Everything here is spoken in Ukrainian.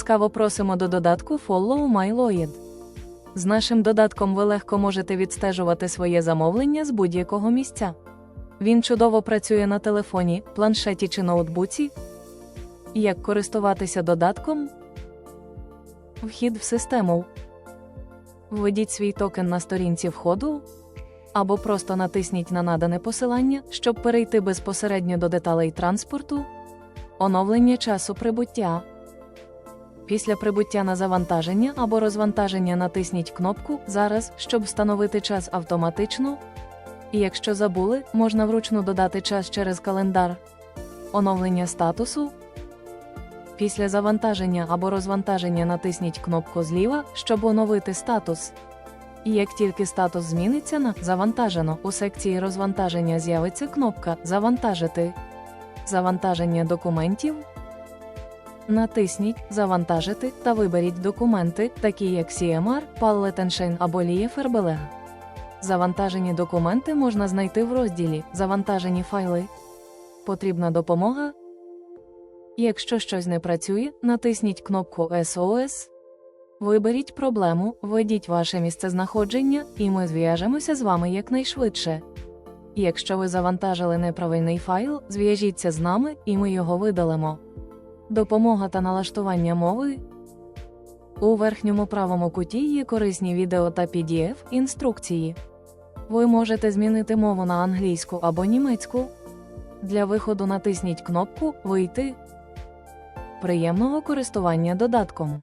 Ласкаво просимо до додатку Follow My Lloyd. З нашим додатком ви легко можете відстежувати своє замовлення з будь-якого місця. Він чудово працює на телефоні, планшеті чи ноутбуці. Як користуватися додатком? Вхід в систему. Введіть свій токен на сторінці входу. Або просто натисніть на надане посилання, щоб перейти безпосередньо до деталей транспорту. Оновлення часу прибуття. Після прибуття на завантаження або розвантаження натисніть кнопку Зараз, щоб встановити час автоматично. І якщо забули, можна вручну додати час через календар. Оновлення статусу. Після завантаження або розвантаження натисніть кнопку зліва, щоб оновити статус. І як тільки статус зміниться на Завантажено, у секції розвантаження з'явиться кнопка Завантажити. Завантаження документів. Натисніть Завантажити та виберіть документи, такі як CMR, Palletenschain або Liefarbelege. Завантажені документи можна знайти в розділі Завантажені файли. Потрібна допомога. Якщо щось не працює, натисніть кнопку SOS. Виберіть проблему, введіть ваше місцезнаходження, і ми зв'яжемося з вами якнайшвидше. Якщо ви завантажили неправильний файл, зв'яжіться з нами, і ми його видалимо. Допомога та налаштування мови. У верхньому правому куті є корисні відео та PDF інструкції. Ви можете змінити мову на англійську або німецьку. Для виходу натисніть кнопку Вийти. Приємного користування додатком.